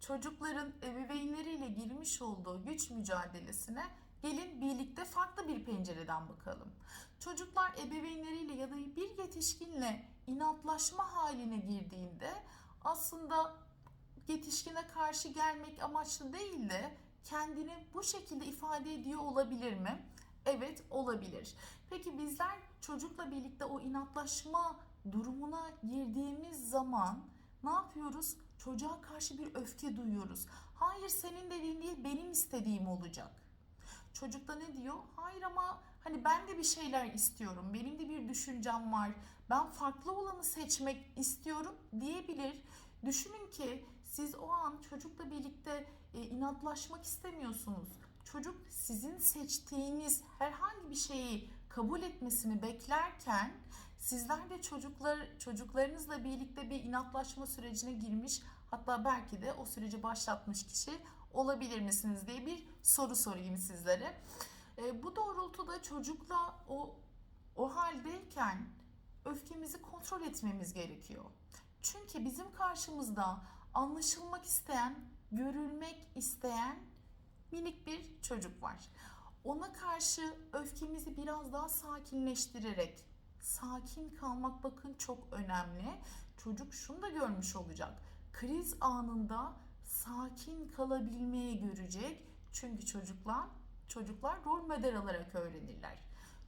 çocukların ebeveynleriyle girmiş olduğu güç mücadelesine gelin birlikte farklı bir pencereden bakalım. Çocuklar ebeveynleriyle ya da bir yetişkinle inatlaşma haline girdiğinde aslında yetişkine karşı gelmek amaçlı değil de kendini bu şekilde ifade ediyor olabilir mi? Evet olabilir. Peki bizler çocukla birlikte o inatlaşma durumuna girdiğimiz zaman ne yapıyoruz? Çocuğa karşı bir öfke duyuyoruz. Hayır senin dediğin değil benim istediğim olacak. Çocuk da ne diyor? Hayır ama hani ben de bir şeyler istiyorum. Benim de bir düşüncem var. Ben farklı olanı seçmek istiyorum diyebilir. Düşünün ki siz o an çocukla birlikte e, inatlaşmak istemiyorsunuz. Çocuk sizin seçtiğiniz herhangi bir şeyi kabul etmesini beklerken sizler de çocuklar çocuklarınızla birlikte bir inatlaşma sürecine girmiş hatta belki de o süreci başlatmış kişi olabilir misiniz diye bir soru sorayım sizlere. E, bu doğrultuda çocukla o o haldeyken öfkemizi kontrol etmemiz gerekiyor. Çünkü bizim karşımızda anlaşılmak isteyen, görülmek isteyen minik bir çocuk var. Ona karşı öfkemizi biraz daha sakinleştirerek sakin kalmak bakın çok önemli. Çocuk şunu da görmüş olacak. Kriz anında sakin kalabilmeyi görecek. Çünkü çocuklar çocuklar rol model alarak öğrenirler.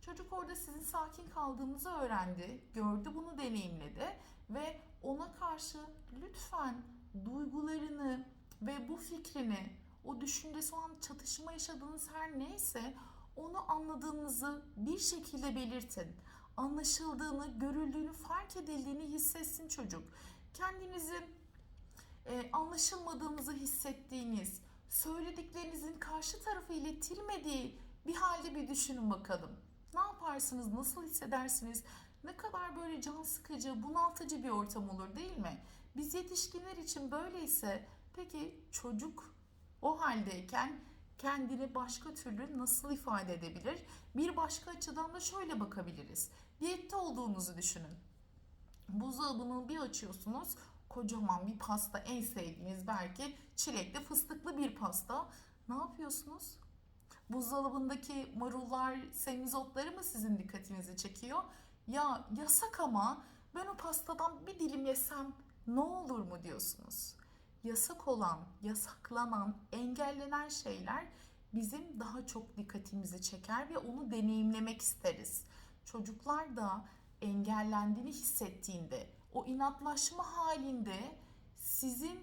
Çocuk orada sizin sakin kaldığınızı öğrendi, gördü bunu deneyimledi ve ona karşı lütfen duygularını ve bu fikrini, o düşüncesi o an çatışma yaşadığınız her neyse onu anladığınızı bir şekilde belirtin. Anlaşıldığını, görüldüğünü, fark edildiğini hissetsin çocuk. Kendinizi e, anlaşılmadığınızı hissettiğiniz, söylediklerinizin karşı tarafa iletilmediği bir halde bir düşünün bakalım. Ne yaparsınız, nasıl hissedersiniz? Ne kadar böyle can sıkıcı, bunaltıcı bir ortam olur değil mi? Biz yetişkinler için böyleyse peki çocuk o haldeyken kendini başka türlü nasıl ifade edebilir? Bir başka açıdan da şöyle bakabiliriz. Diyette olduğunuzu düşünün. Buzdolabını bir açıyorsunuz. Kocaman bir pasta en sevdiğiniz belki çilekli fıstıklı bir pasta. Ne yapıyorsunuz? Buzdolabındaki marullar, semizotları mı sizin dikkatinizi çekiyor? Ya yasak ama ben o pastadan bir dilim yesem ne olur mu diyorsunuz? Yasak olan, yasaklanan, engellenen şeyler bizim daha çok dikkatimizi çeker ve onu deneyimlemek isteriz. Çocuklar da engellendiğini hissettiğinde, o inatlaşma halinde sizin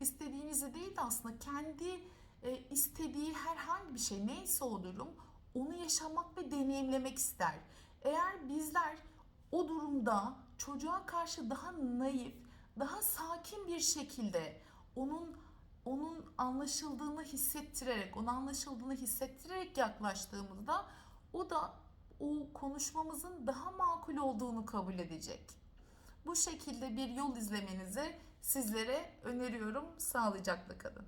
istediğinizi değil de aslında kendi e, istediği herhangi bir şey neyse o durum onu yaşamak ve deneyimlemek ister. Eğer bizler o durumda çocuğa karşı daha naif, daha sakin bir şekilde onun onun anlaşıldığını hissettirerek, onun anlaşıldığını hissettirerek yaklaştığımızda o da o konuşmamızın daha makul olduğunu kabul edecek. Bu şekilde bir yol izlemenizi sizlere öneriyorum. Sağlıcakla kalın.